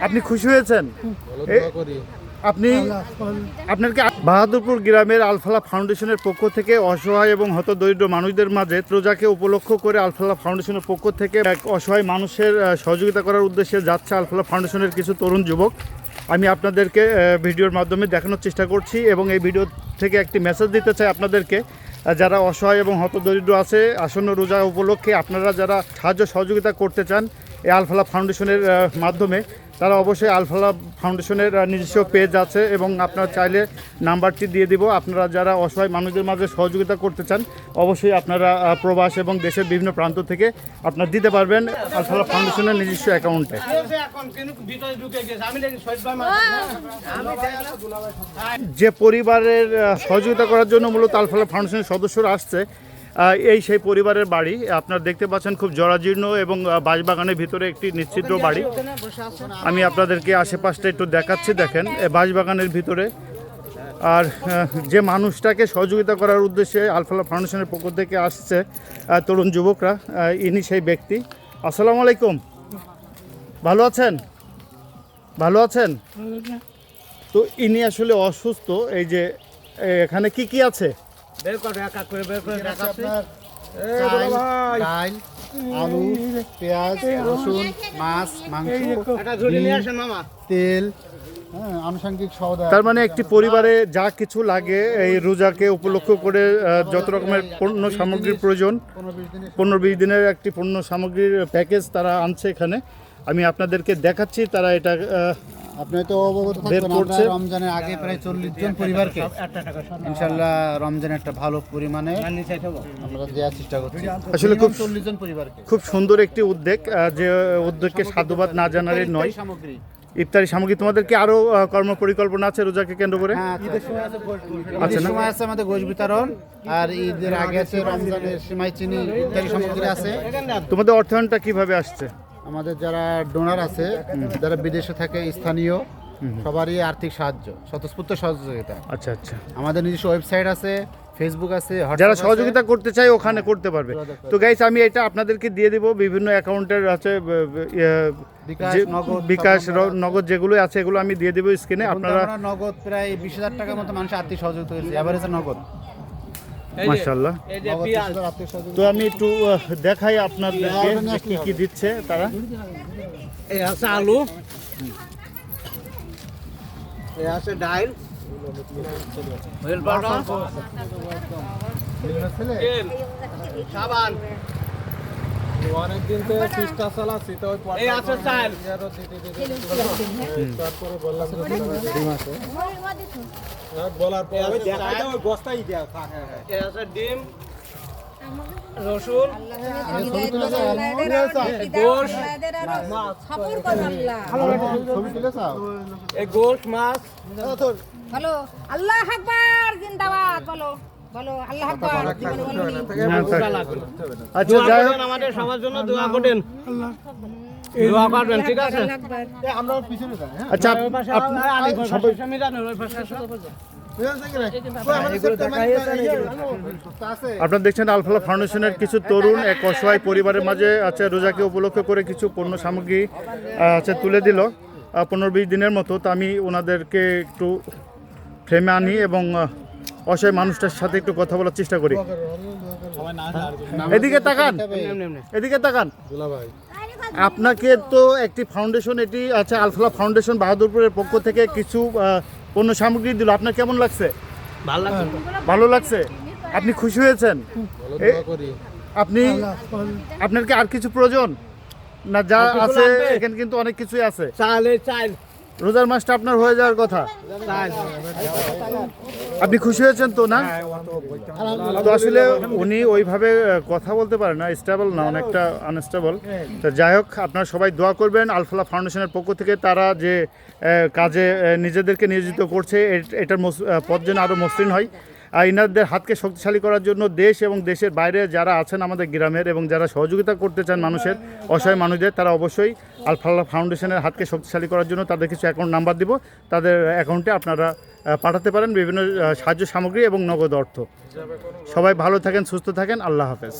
আপনি খুশি হয়েছেন? এ- আপনি আপনার কি বাহাদুরপুর গ্রামের আলফালা ফাউন্ডেশনের পক্ষ থেকে অসহায় এবং হতদরিদ্র মানুষদের মাঝে রোজাকে উপলক্ষ করে আলফালা ফাউন্ডেশনের পক্ষ থেকে এক অসহায় মানুষের সহযোগিতা করার উদ্দেশ্যে যাচ্ছে আলফালা ফাউন্ডেশনের কিছু তরুণ যুবক। আমি আপনাদেরকে ভিডিওর মাধ্যমে দেখানোর চেষ্টা করছি এবং এই ভিডিও থেকে একটি মেসেজ দিতে চাই আপনাদেরকে। যারা অসহায় এবং হতদরিদ্র আছে আসন্ন রোজা উপলক্ষে আপনারা যারা সাহায্য সহযোগিতা করতে চান এই আলফালা ফাউন্ডেশনের মাধ্যমে তারা অবশ্যই আলফালা ফাউন্ডেশনের নিজস্ব পেজ আছে এবং আপনারা চাইলে নাম্বারটি দিয়ে দিব। আপনারা যারা অসহায় মানুষদের মাঝে সহযোগিতা করতে চান, অবশ্যই আপনারা প্রবাস এবং দেশের বিভিন্ন প্রান্ত থেকে আপনারা দিতে পারবেন আলফালা ফাউন্ডেশনের নিজস্ব অ্যাকাউন্টে যে পরিবারের সহযোগিতা করার জন্য মূলত আলফালা ফাউন্ডেশনের সদস্যরা আসছে এই সেই পরিবারের বাড়ি। আপনারা দেখতে পাচ্ছেন খুব জরাজীর্ণ এবং বাঁশবাগানের ভিতরে একটি নিশ্চিদ্র বাড়ি। আমি আপনাদেরকে আশেপাশটা একটু দেখাচ্ছি দেখেন বাঁশবাগানের ভিতরে। আর যে মানুষটাকে সহযোগিতা করার উদ্দেশ্যে আলফালা ফাউন্ডেশনের পক্ষ থেকে আসছে তরুণ যুবকরা ইনি সেই ব্যক্তি। আসসালামু আলাইকুম। ভালো আছেন? ভালো আছেন? তো ইনি আসলে অসুস্থ এই যে এখানে কি কি আছে? আপনার চাল ডাল আলু পেঁয়াজ রসুন মাছ মাংস তেল হ্যাঁ আনুষঙ্গিক সওদা। তার মানে একটি পরিবারে যা কিছু লাগে এই রোজাকে উপলক্ষ করে যত রকমের পণ্য সামগ্রীর প্রয়োজন পনেরো বিশ দিনের একটি পণ্য সামগ্রীর প্যাকেজ তারা আনছে এখানে। আমি আপনাদেরকে দেখাচ্ছি তারা এটা আপনি তো অবগত থাকবেন আমরা রমজানের আগে প্রায় চল্লিশ জন পরিবারকে। ইনশাল্লাহ রমজানের একটা ভালো পরিমাণে আমরা দেওয়ার চেষ্টা করছি। আসলে খুব- চল্লিশ জন পরিবারকে। খুব সুন্দর একটি উদ্যোগ যে উদ্যোগকে সাধুবাদ না জানারই নয়। সামগ্রী। ইফতারি সামগ্রী তোমাদের কি আরও কর্ম পরিকল্পনা আছে রোজাকে কেন্দ্র করে? হ্যাঁ ঈদের সময় আছে না? সময় আছে আমাদের গোশ বিতরণ আর ঈদের আগে আছে রমজানের সেমাই চিনি ইত্যাদি সামগ্রী আছে। তোমাদের অর্থায়নটা কীভাবে আসছে? আমাদের যারা ডোনার আছে যারা বিদেশে থাকে স্থানীয় সবারই আর্থিক সাহায্য স্বতঃস্ফূর্ত সহযোগিতা। আচ্ছা আচ্ছা। আমাদের নিজস্ব ওয়েবসাইট আছে ফেসবুক আছে যারা সহযোগিতা করতে চায় ওখানে করতে পারবে। তো গাইস আমি এটা আপনাদেরকে দিয়ে দিব। বিভিন্ন অ্যাকাউন্টের আছে ইয়ে, বিকাশ, নগদ, বিকাশ নগদ যেগুলো আছে এগুলো আমি দিয়ে দেবো স্ক্রিনে আপনারা নগদ প্রায় বিশ হাজার টাকার মতো মানুষ আর্থিক সহযোগিতা করেছে। এভারেজে নগদ। মাশাল্লাহ নগদ 20,000 আর্থিক সহযোগিতা তো আমি একটু দেখাই আপনাদেরকে যে কি কি দিচ্ছে তারা। এই আছে আলু। এই আছে ডাল হুইল পাউডার। সাবান। অনেকদিন থেকে চেষ্টা চালাচ্ছি তো এই আছে চাল। তারপরে বললাম বলার পর বস্তাই থাক। ডিম রসুন। গোশ। মাছ। বলো আল্লাহ আকবার জিন্দাবাদ বলো। বলো আল্লাহ আকবার জীবনে বলো হ্যাঁ। আচ্ছা যাই হোক। আমাদের সবার জন্য দোয়া করেন দোয়া করবেন ঠিক আছে? আমরা পিছনে যাই হ্যাঁ। আচ্ছা আপনারা দেখছেন আলফালা ফাউন্ডেশনের কিছু তরুণ এক অসহায় পরিবারের মাঝে আছে রোজাকে উপলক্ষ করে কিছু পণ্য সামগ্রী আছে তুলে দিল পনেরো বিশ দিনের মতো। তো আমি ওনাদেরকে একটু ফ্রেমে আনি এবং অসহায় মানুষটার সাথে একটু কথা বলার চেষ্টা করি। এদিকে তাকান। এদিকে তাকান। আপনাকে তো একটি ফাউন্ডেশন এটি আছে আলফালা ফাউন্ডেশন বাহাদুরপুরের পক্ষ থেকে কিছু পণ্য সামগ্রী দিল। আপনার কেমন লাগছে? ভালো লাগছে। আপনি খুশি হয়েছেন? আপনি আপনার কি আর কিছু প্রয়োজন? না যা আছে এখানে কিন্তু অনেক কিছুই আছে। চাল চাল। রোজার মাসটা আপনার হয়ে যাওয়ার কথা? আপনি খুশি হয়েছেন তো, না? তো আসলে উনি ওইভাবে কথা বলতে পারেন না স্টেবল না, অনেকটা আনস্টেবল তো যাই হোক, আপনারা সবাই দোয়া করবেন, আলফালা ফাউন্ডেশনের পক্ষ থেকে তারা যে কাজে নিজেদেরকে নিয়োজিত করছে এটার পথ যেন আরও মসৃণ হয়। আর ইনারদের হাতকে শক্তিশালী করার জন্য দেশ এবং দেশের বাইরে যারা আছেন আমাদের গ্রামের এবং যারা সহযোগিতা করতে চান মানুষের অসহায় মানুষদের, তারা অবশ্যই আলফাল্লা ফাউন্ডেশনের হাতকে শক্তিশালী করার জন্য তাদের কিছু অ্যাকাউন্ট নাম্বার দিব। তাদের অ্যাকাউন্টে আপনারা পাঠাতে পারেন বিভিন্ন সাহায্য সামগ্রী এবং নগদ অর্থ। সবাই ভালো থাকেন, সুস্থ থাকেন। আল্লাহ হাফেজ।